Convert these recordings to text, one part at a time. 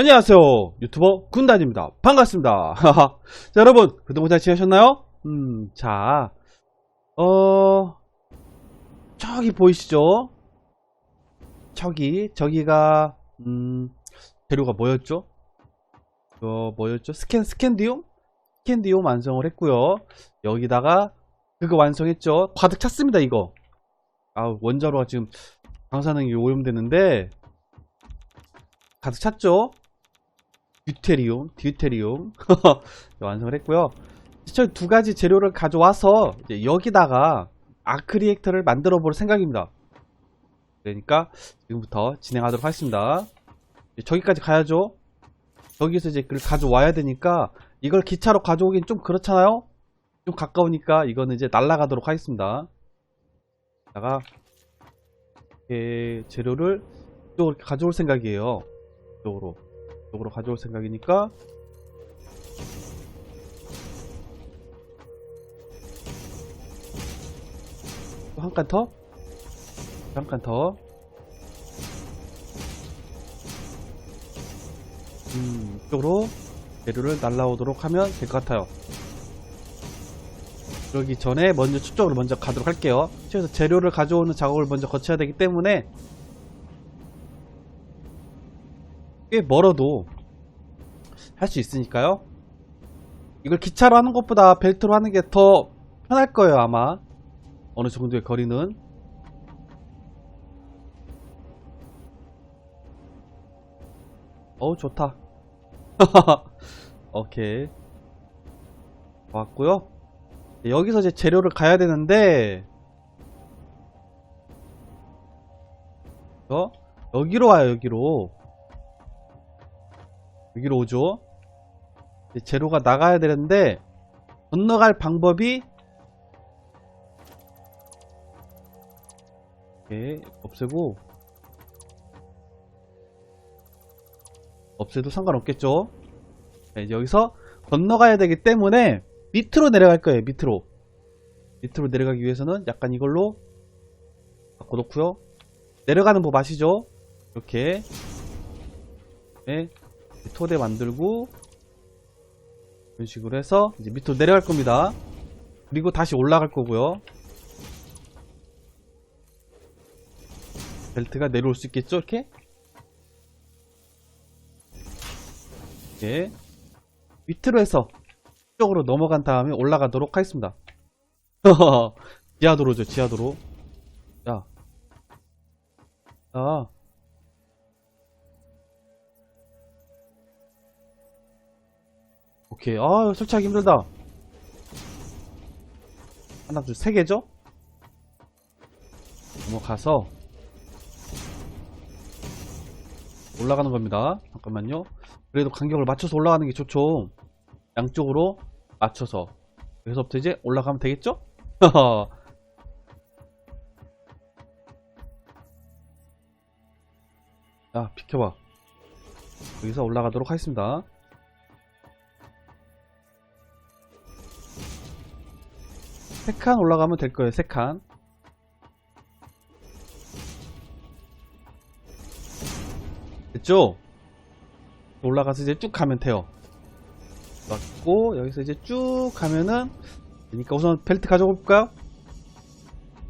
안녕하세요 유튜버 군단입니다 반갑습니다 자 여러분 그동안 잘 지내셨나요? 음자 어 저기 보이시죠? 저기 저기가 음 재료가 뭐였죠? 어 뭐였죠? 스캔 스캔디움? 스캔디움 완성을 했고요 여기다가 그거 완성했죠 과득 찼습니다 이거 아 원자로가 지금 방사능이 오염되는데 가득 찼죠? 듀테리움, 듀테리움 완성을 했고요. 저희 두 가지 재료를 가져와서 여기다가 아크리액터를 만들어 볼 생각입니다. 그러니까 지금부터 진행하도록 하겠습니다. 저기까지 가야죠. 저기서 이제 그걸 가져와야 되니까 이걸 기차로 가져오긴 좀 그렇잖아요. 좀 가까우니까 이거는 이제 날아가도록 하겠습니다. 다가 재료를 이쪽으로 가져올 생각이에요. 이쪽으로. 이쪽으로 가져올 생각이니까 한 칸 더? 한 칸 더. 음, 이쪽으로 재료를 날라오도록 하면 될 것 같아요. 그러기 전에 먼저 축적으로 먼저 가도록 할게요. 그래서 재료를 가져오는 작업을 먼저 거쳐야 되기 때문에 꽤 멀어도 할 수 있으니까요. 이걸 기차로 하는 것보다 벨트로 하는 게 더 편할 거예요, 아마. 어느 정도의 거리는. 어우, 좋다. 오케이. 왔고요. 여기서 이제 재료를 가야 되는데, 어? 여기로 와요, 여기로. 여기로 오죠. 재료가 나가야 되는데 건너갈 방법이 이렇게 없애고 없애도 상관없겠죠. 네, 여기서 건너가야 되기 때문에 밑으로 내려갈 거예요. 밑으로 밑으로 내려가기 위해서는 약간 이걸로 바꿔놓고요. 내려가는 법 아시죠? 이렇게 네, 토대 만들고 이런 식으로 해서 이제 밑으로 내려갈 겁니다. 그리고 다시 올라갈 거고요. 벨트가 내려올 수 있겠죠? 이렇게? 이렇게 밑으로 해서 쪽으로 넘어간 다음에 올라가도록 하겠습니다. 지하도로죠, 지하도로. 자. 자. 오케이. 아, 설치하기 힘들다. 하나, 둘, 세 개죠? 넘어가서 올라가는 겁니다. 잠깐만요. 그래도 간격을 맞춰서 올라가는 게 좋죠. 양쪽으로 맞춰서. 여기서부터 이제 올라가면 되겠죠? 야, 비켜봐. 여기서 올라가도록 하겠습니다. 세칸 올라가면 될 거예요, 세 칸. 됐죠? 올라가서 이제 쭉 가면 돼요. 맞고, 여기서 이제 쭉 가면은, 그러니까 우선 벨트 가져올까요?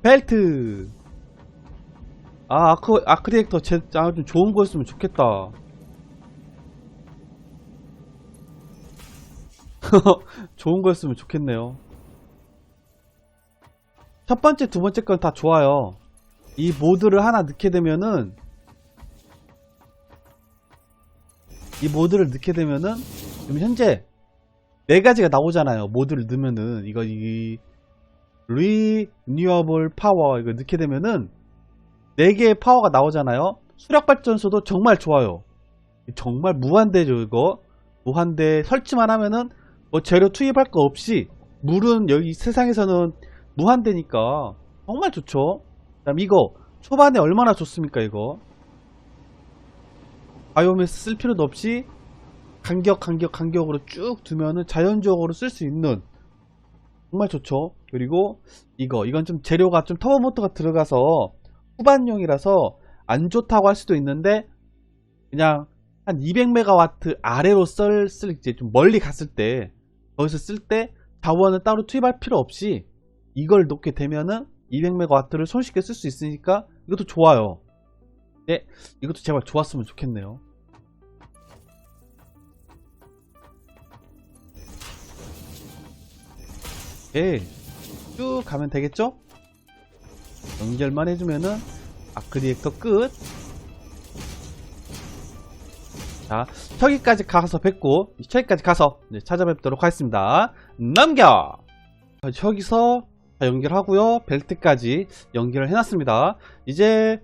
벨트! 아, 아크, 아크리액터, 제, 아, 좀 좋은 거였으면 좋겠다. 좋은 거였으면 좋겠네요. 첫 번째, 두 번째 건 다 좋아요. 이 모드를 하나 넣게 되면은 이 모드를 넣게 되면은 지금 현재 네 가지가 나오잖아요. 모드를 넣으면은 이거 이 리뉴어블 파워 이거 넣게 되면은 네 개의 파워가 나오잖아요. 수력 발전소도 정말 좋아요. 정말 무한대죠 이거. 무한대 설치만 하면은 뭐 재료 투입할 거 없이 물은 여기 세상에서는 무한대니까 정말 좋죠. 그 다음 이거 초반에 얼마나 좋습니까 이거. 바이오매스 쓸 필요도 없이 간격 간격 간격으로 쭉 두면은 자연적으로 쓸 수 있는 정말 좋죠. 그리고 이거 이건 좀 재료가 좀 터보 모터가 들어가서 후반용이라서 안 좋다고 할 수도 있는데 그냥 한 200메가와트 아래로 쓸, 쓸, 이제 좀 멀리 갔을 때, 거기서 쓸 때 자원을 따로 투입할 필요 없이 이걸 놓게 되면은 200메가와트를 손쉽게 쓸 수 있으니까 이것도 좋아요. 네, 이것도 제발 좋았으면 좋겠네요. 오케이. 쭉 가면 되겠죠? 연결만 해주면은 아크리액터 끝. 자, 저기까지 가서 뵙고 저기까지 가서 이제 찾아뵙도록 하겠습니다. 넘겨! 자, 저기서 다 연결하고요. 벨트까지 연결을 해놨습니다. 이제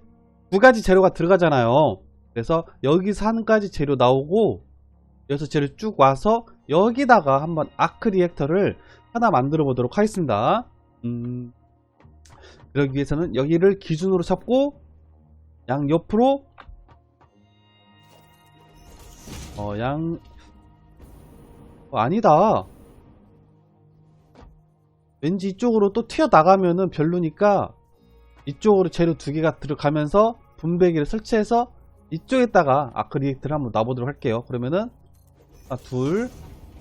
두 가지 재료가 들어가잖아요. 그래서 여기서 한 가지 재료 나오고 여기서 재료 쭉 와서 여기다가 한번 아크 리액터를 하나 만들어 보도록 하겠습니다. 음, 그러기 위해서는 여기를 기준으로 잡고 양 옆으로 어, 양 어, 아니다. 왠지 이쪽으로 또 튀어나가면은 별로니까 이쪽으로 재료 두 개가 들어가면서 분배기를 설치해서 이쪽에다가 아크 리액트를 한번 놔보도록 할게요. 그러면은 하나, 둘,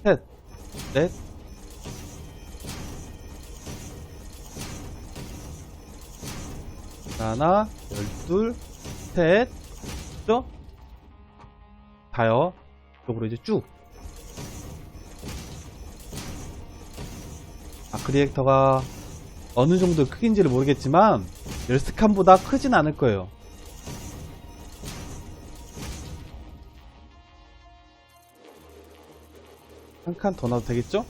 셋, 넷, 하나, 열둘, 셋, 죠? 다요. 이쪽으로 이제 쭉. 크리액터가 어느 정도 크기인지를 모르겠지만 열스칸보다 크진 않을 거예요. 한 칸 더 놔도 되겠죠?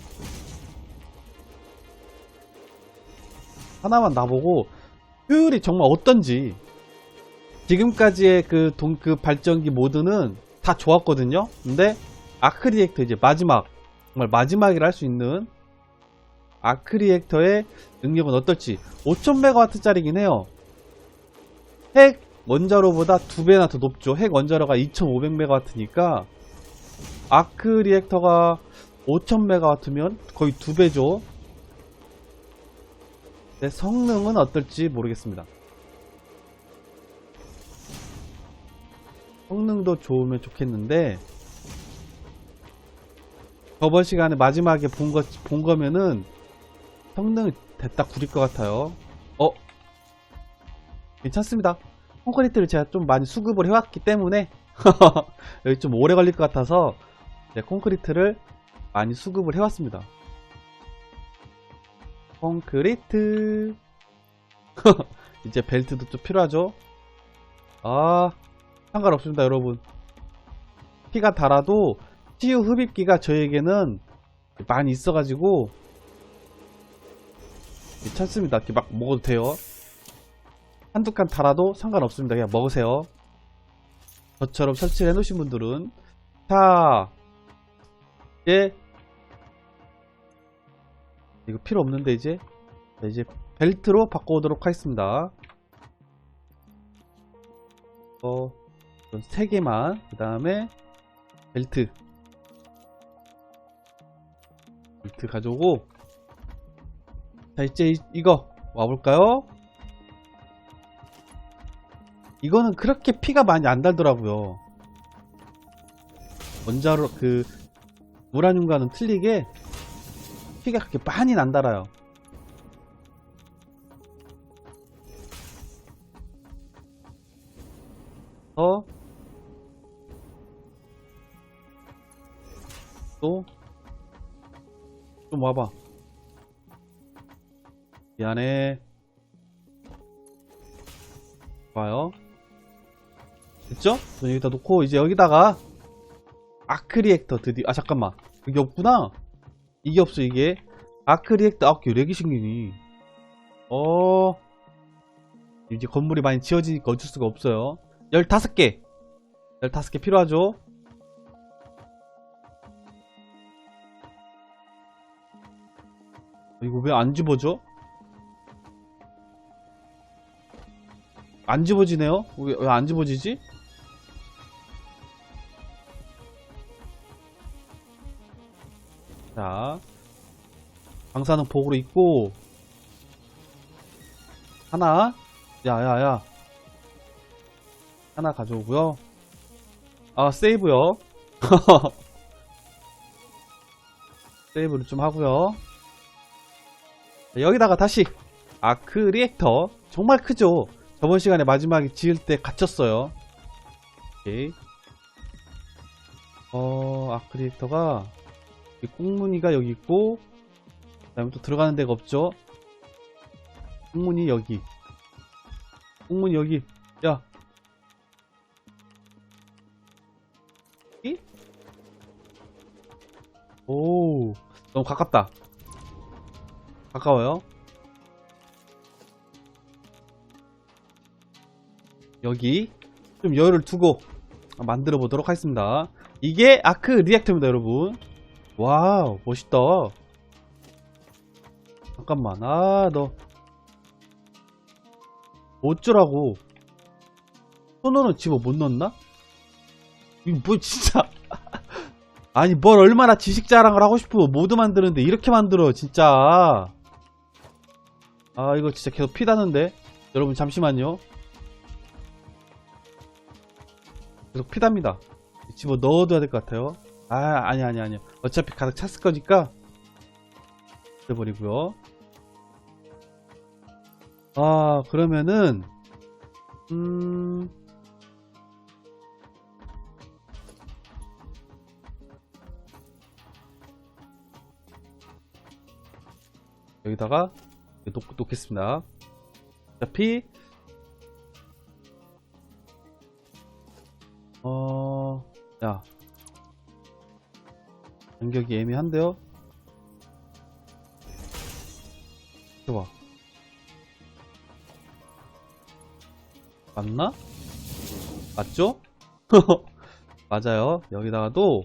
하나만 놔보고 효율이 정말 어떤지 지금까지의 그 동, 그 발전기 모드는 다 좋았거든요. 근데 아크리액터 이제 마지막 정말 마지막이라 할 수 있는 아크리액터의 능력은 어떨지 5000메가와트짜리긴 해요. 핵 원자로보다 두 배나 더 높죠. 핵 원자로가 2500메가와트니까 아크 리액터가 5000메가와트면 거의 두 배죠. 네, 성능은 어떨지 모르겠습니다. 성능도 좋으면 좋겠는데 저번 시간에 마지막에 본, 거, 본 거면은 성능 됐다 구릴 것 같아요. 어? 괜찮습니다. 콘크리트를 제가 좀 많이 수급을 해왔기 때문에 여기 좀 오래 걸릴 것 같아서 네, 콘크리트를 많이 수급을 해왔습니다. 콘크리트 이제 벨트도 좀 필요하죠 아 상관없습니다 여러분 피가 달아도 치유 흡입기가 저에게는 많이 있어가지고 괜찮습니다. 이렇게 막 먹어도 돼요. 한두 칸 달아도 상관없습니다. 그냥 먹으세요. 저처럼 설치를 해놓으신 분들은 자 이제 이거 필요 없는데 이제 자, 이제 벨트로 바꿔오도록 하겠습니다. 어, 세 개만 그 다음에 벨트. 벨트 가져오고 자 이제 이, 이거 와볼까요? 이거는 그렇게 피가 많이 안 달더라고요. 원자로 그 무라늄과는 틀리게 피가 그렇게 많이 안 달아요. 어? 또? 좀 와봐. 미안해. 봐요. 됐죠? 저 여기다 놓고 이제 여기다가 아크 리액터 드디어 아 잠깐만 여기 없구나 이게 없어 이게 아크 리액터 아교렉이 생기니 어 이제 건물이 많이 지어지니까 어쩔 수가 없어요 15개 15개 필요하죠 이거 왜 안 집어져? 안 집어지네요? 왜 안 집어지지? 자, 방사능 복으로 있고, 하나, 야, 야, 야. 하나 가져오고요. 아, 세이브요. 세이브를 좀 하고요. 자, 여기다가 다시 아크 리액터 정말 크죠. 저번 시간에 마지막에 지을 때 갇혔어요. 오케이. 어, 아크 리액터가 이 꽁무니가 여기 있고 그 다음에 또 들어가는 데가 없죠. 꽁무니 여기. 꽁무니 여기. 야. 이? 오, 너무 가깝다. 가까워요. 여기 좀 여유를 두고 만들어 보도록 하겠습니다. 이게 아크 리액터입니다, 여러분. 와우, 멋있다. 잠깐만, 아, 너. 어쩌라고. 손으로 집어 못 넣나? 이거 뭐, 진짜. 아니, 뭘 얼마나 지식 자랑을 하고 싶어. 모드 만드는데 이렇게 만들어, 진짜. 아, 이거 진짜 계속 피다는데. 여러분, 잠시만요. 계속 피답니다. 집어 넣어둬야 될 것 같아요. 아, 아니, 아니, 아니. 어차피 가득 찼을 거니까. 해버리고요. 아, 그러면은, 음, 여기다가 놓, 놓겠습니다. 어차피, 어, 야. 간격이 애매한데요? 좋아. 맞나? 맞죠? 맞아요. 여기다가도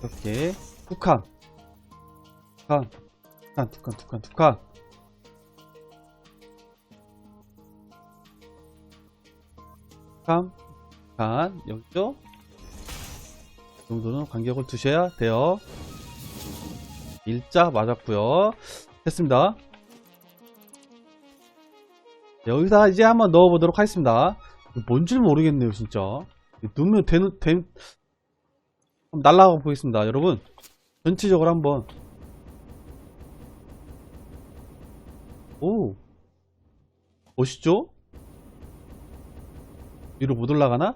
이렇게 두 칸, 두 칸, 두 칸, 두 칸, 두 칸, 두 칸. 칸, 칸, 여기죠? 이 정도는 간격을 두셔야 돼요. 일자 맞았고요. 됐습니다. 여기다 이제 한번 넣어보도록 하겠습니다. 뭔지 모르겠네요, 진짜. 넣으면 되는, 된, 날라가 보겠습니다. 여러분, 전체적으로 한번. 오, 멋있죠? 위로 못 올라가나?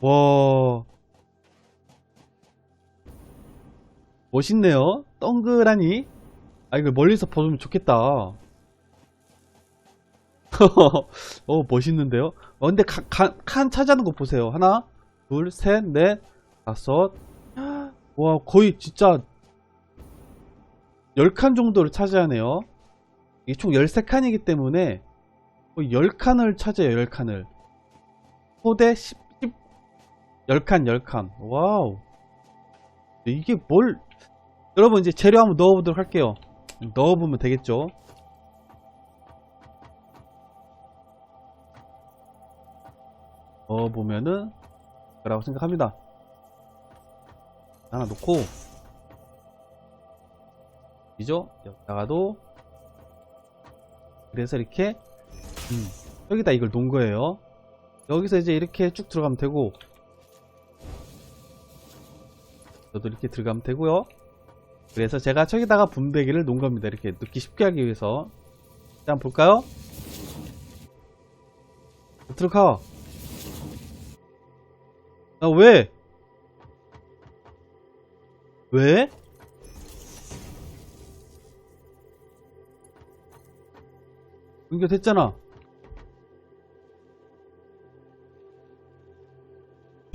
와, 멋있네요. 동그라니. 아, 이걸 멀리서 보면 좋겠다. 어, 멋있는데요? 어, 근데 가- 가- 칸 차지하는 거 보세요. 하나, 둘, 셋, 넷, 다섯. 와, 거의 진짜 10칸 정도를 차지하네요. 이게 총 13칸이기 때문에 거의 10칸을 차지해요, 10칸을. 소대 10, 10 10칸, 10칸. 와우. 이게 뭘 여러분 이제 재료 한번 넣어보도록 할게요. 넣어보면 되겠죠? 넣어보면은 라고 생각합니다. 하나 놓고. 이죠? 여기다가도. 그래서 이렇게 음, 여기다 이걸 놓은 거예요 여기서 이제 이렇게 쭉 들어가면 되고 저도 이렇게 들어가면 되고요 그래서 제가 저기다가 분배기를 놓은 겁니다 이렇게 넣기 쉽게 하기 위해서 자, 한번 볼까요? 들어가 아 왜? 왜? 연결됐잖아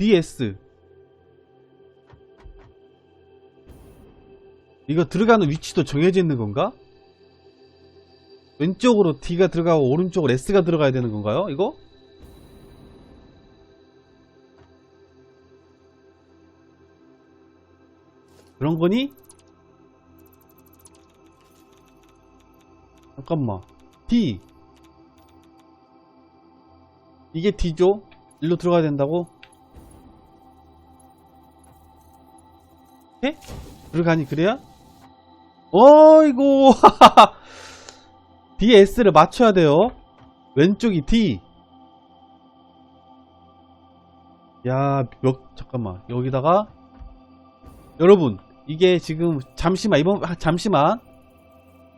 DS 이거 들어가는 위치도 정해져 있는 건가? 왼쪽으로 D가 들어가고 오른쪽으로 S가 들어가야 되는 건가요? 이거? 그런 거니? 잠깐만 D 이게 D죠? 일로 들어가야 된다고? 에? 들어가니 그래야? 어이구 DS를 맞춰야 돼요. 왼쪽이 D. 야, 몇, 잠깐만. 여기다가, 여러분, 이게 지금, 잠시만, 이번, 아, 잠시만.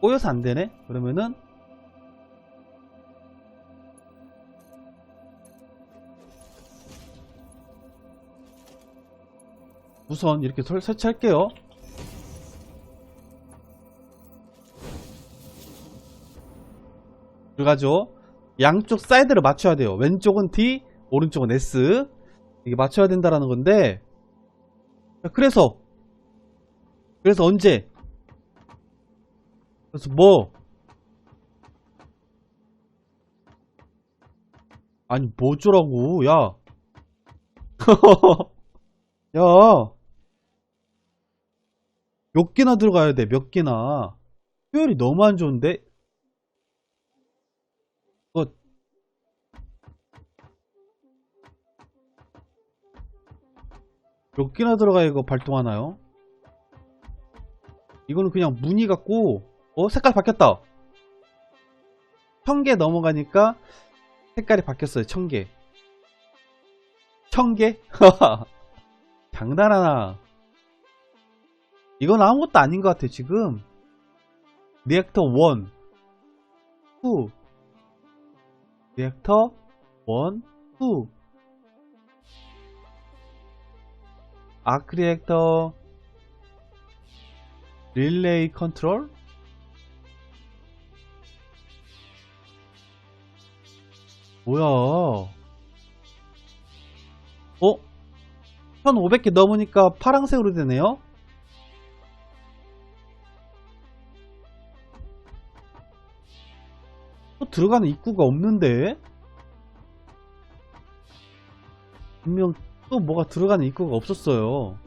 꼬여서 안 되네? 그러면은, 우선 이렇게 설, 설치할게요. 그래가지고 양쪽 사이드를 맞춰야 돼요. 왼쪽은 D, 오른쪽은 S. 이게 맞춰야 된다라는 건데. 자, 그래서 그래서 언제? 그래서 뭐? 아니 뭐 어쩌라고? 야. 야. 몇 개나 들어가야 돼? 몇 개나? 효율이 너무 안 좋은데? 이거 몇 개나 들어가야 이거 발동하나요? 이거는 그냥 무늬 같고 어? 색깔 바뀌었다 1000개 넘어가니까 색깔이 바뀌었어요 1000개 1000개? 장난하나 이건 아무것도 아닌 것 같아 지금. 리액터 1 2 리액터 1 2 아크 리액터 릴레이 컨트롤? 뭐야? 어? 1500개 넘으니까 파랑색으로 되네요 또 들어가는 입구가 없는데? 분명 또 뭐가 들어가는 입구가 없었어요.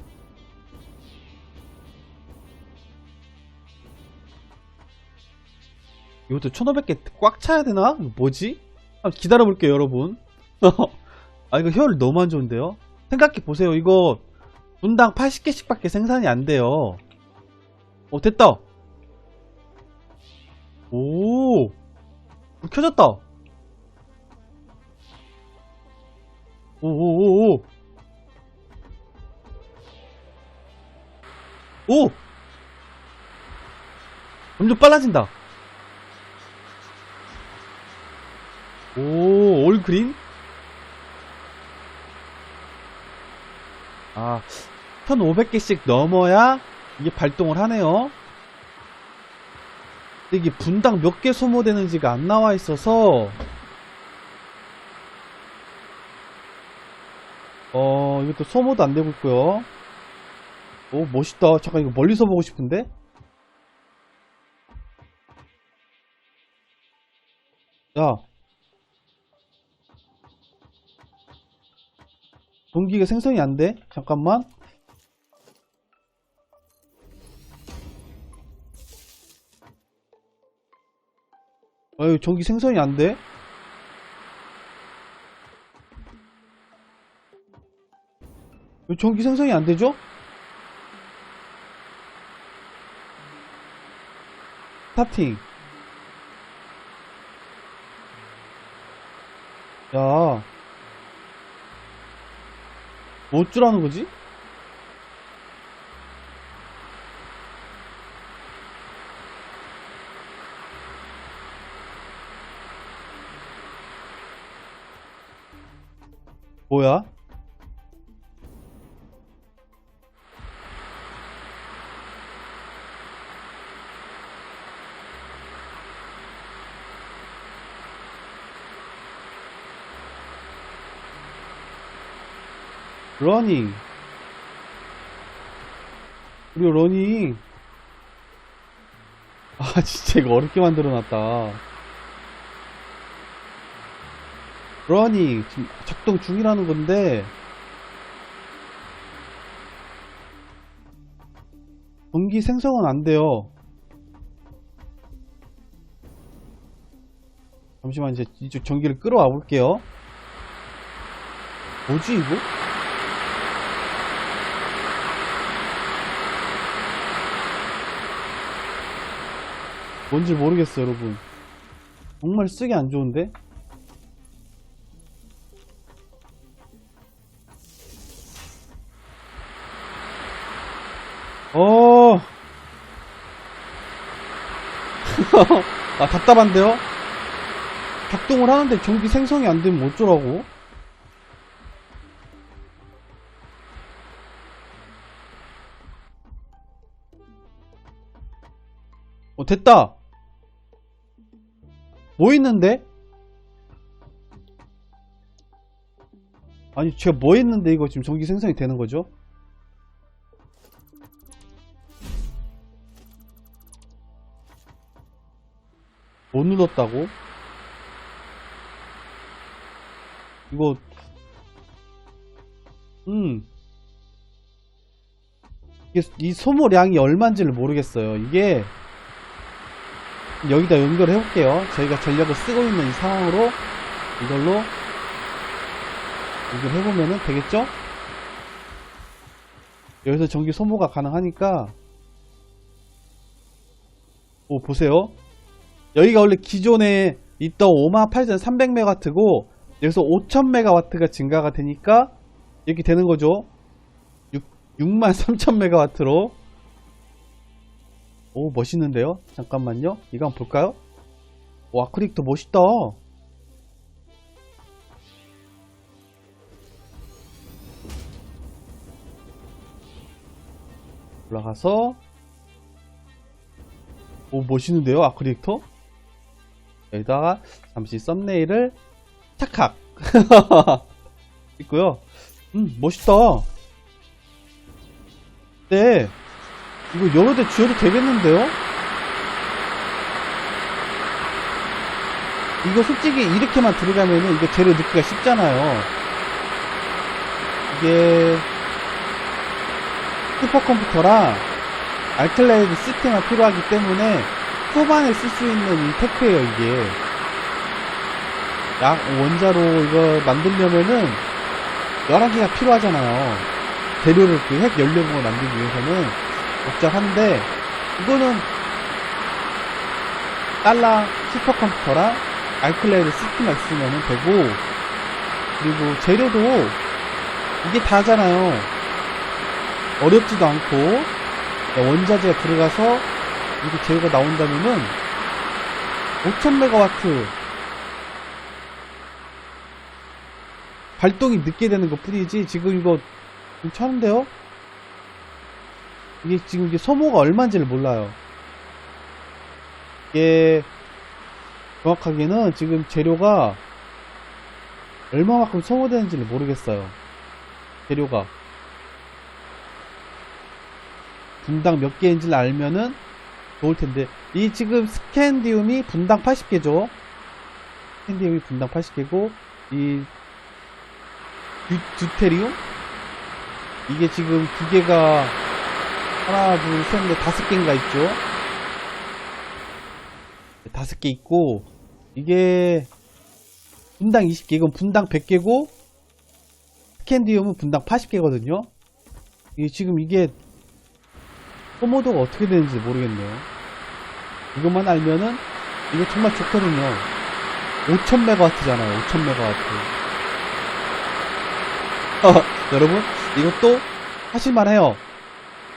이것도 1500개 꽉 차야 되나? 뭐지? 기다려볼게요 여러분. 아 이거 효율 너무 안 좋은데요? 생각해 보세요. 이거 분당 80개씩 밖에 생산이 안 돼요. 어 됐다. 오! 불 켜졌다 오오오오 오! 점점 빨라진다 오, 올 그린? 아, 1500개씩 넘어야 이게 발동을 하네요. 이게 분당 몇 개 소모되는지가 안 나와 있어서, 어, 이것도 소모도 안 되고 있고요. 오, 멋있다. 잠깐 이거 멀리서 보고 싶은데? 야, 전기가 생성이 안 돼? 잠깐만. 아유, 전기 생성이 안 돼? 왜 전기 생성이 안 되죠? 스타팅. 야. 뭐 어쩌라는 거지? 뭐야? 러닝. 그리고 러닝. 아 진짜 이거 어렵게 만들어놨다 러닝 지금 작동 중이라는 건데 전기 생성은 안 돼요 잠시만 이제 이쪽 전기를 끌어와 볼게요 뭐지 이거? 뭔지 모르겠어 여러분 정말 쓰기 안 좋은데? 아, 답답한데요? 작동을 하는데 전기 생성이 안 되면 어쩌라고? 어, 됐다! 뭐 있는데? 아니, 제가 뭐 했는데 이거 지금 전기 생성이 되는 거죠? 못 눌렀다고? 이거, 음. 이게, 이 소모량이 얼마인지를 모르겠어요. 이게, 여기다 연결해 볼게요. 저희가 전력을 쓰고 있는 이 상황으로 이걸로 연결해 보면은 되겠죠? 여기서 전기 소모가 가능하니까 오 보세요. 여기가 원래 기존에 있던 58,300MW고 여기서 5,000MW가 증가가 되니까 이렇게 되는 거죠. 6, 63,000MW로 오 멋있는데요? 잠깐만요. 이거 한번 볼까요? 오 아크릭도 멋있다. 올라가서 오 멋있는데요 아크리액터 여기다가 잠시 썸네일을 착각. 있고요. 음 멋있다. 네. 이거 여러 대 지어도 되겠는데요? 이거 솔직히 이렇게만 들어가면은 이거 재료 넣기가 쉽잖아요. 이게 슈퍼컴퓨터랑 알클라이드 시스템이 필요하기 때문에 초반에 쓸 수 있는 이 테크예요 이게. 약 원자로 이거 만들려면은 여러 개가 필요하잖아요. 재료를 그 핵 연료봉을 만들기 위해서는 복잡한데 이거는 달러 슈퍼컴퓨터랑 알클라이드 시스템만 있으면 되고 그리고 재료도 이게 다잖아요. 어렵지도 않고 원자재가 들어가서 이렇게 재료가 나온다면은 5000메가와트 발동이 늦게 되는 것 뿐이지 지금 이거 괜찮은데요? 이게 지금 이게 소모가 얼마인지를 몰라요. 이게 정확하게는 지금 재료가 얼마만큼 소모되는지를 모르겠어요. 재료가. 분당 몇 개인지를 알면은 좋을 텐데. 이 지금 스캔디움이 분당 80개죠? 스캔디움이 분당 80개고 이 듀, 듀테리움? 이게 지금 두 개가 하나 둘셋넷 다섯 개인가 있죠? 다섯 개 있고 이게 분당 20개 이건 분당 100개고 스캔디움은 분당 80개거든요. 이게 지금 이게 소모도가 어떻게 되는지 모르겠네요. 이것만 알면은 이거 정말 좋거든요. 5000메가와트잖아요. 5000메가와트. 어, 여러분 이것도 하실만 해요.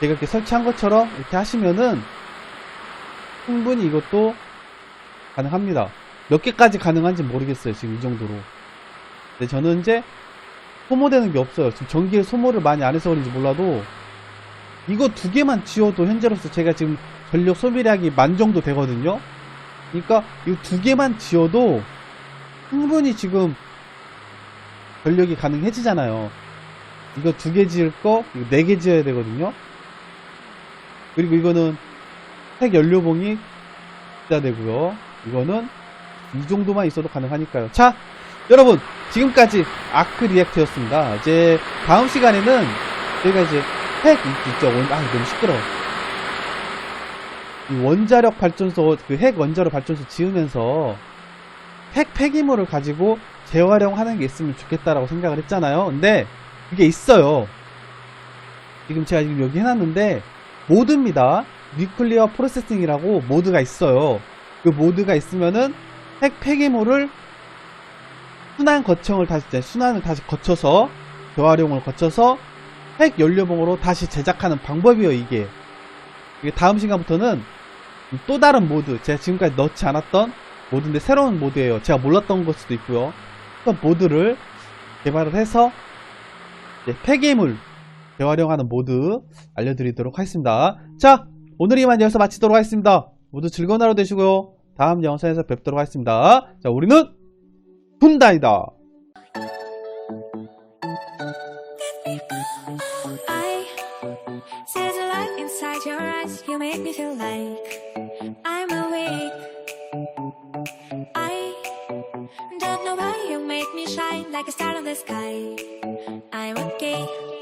제가 이렇게 설치한 것처럼 이렇게 하시면은 충분히 이것도 가능합니다. 몇 개까지 가능한지 모르겠어요. 지금 이 정도로. 근데 저는 이제 소모되는 게 없어요. 지금 전기의 소모를 많이 안 해서 그런지 몰라도 이거 두 개만 지어도 현재로서 제가 지금 전력 소비량이 만 정도 되거든요. 그러니까 이 두 개만 지어도 충분히 지금 전력이 가능해지잖아요. 이거 두 개 지을 거, 이거 네 개 지어야 되거든요. 그리고 이거는 핵 연료봉이 있어야 되고요. 이거는 이 정도만 있어도 가능하니까요. 자, 여러분 지금까지 아크 리액트였습니다. 이제 다음 시간에는 저희가 이제 핵 있- 있죠. 원, 아 너무 시끄러워. 이 원자력 발전소 그 핵 원자력 발전소 지으면서 핵 폐기물을 가지고 재활용하는 게 있으면 좋겠다라고 생각을 했잖아요. 근데 그게 있어요. 지금 제가 지금 여기 해놨는데 모드입니다. 뉴클리어 프로세싱이라고 모드가 있어요. 그 모드가 있으면은 핵 폐기물을 순환 거청을 다시 순환을 다시 거쳐서 재활용을 거쳐서 핵 연료봉으로 다시 제작하는 방법이에요 이게. 다음 시간부터는 또 다른 모드 제가 지금까지 넣지 않았던 모드인데 새로운 모드예요. 제가 몰랐던 걸 수도 있고요. 그런 모드를 개발을 해서 폐기물 재활용하는 모드 알려드리도록 하겠습니다. 자 오늘 이만 여기서 마치도록 하겠습니다. 모두 즐거운 하루 되시고요. 다음 영상에서 뵙도록 하겠습니다. 자 우리는 훈다이다 make me feel like I'm awake. I don't know why you make me shine like a star in the sky. I'm okay.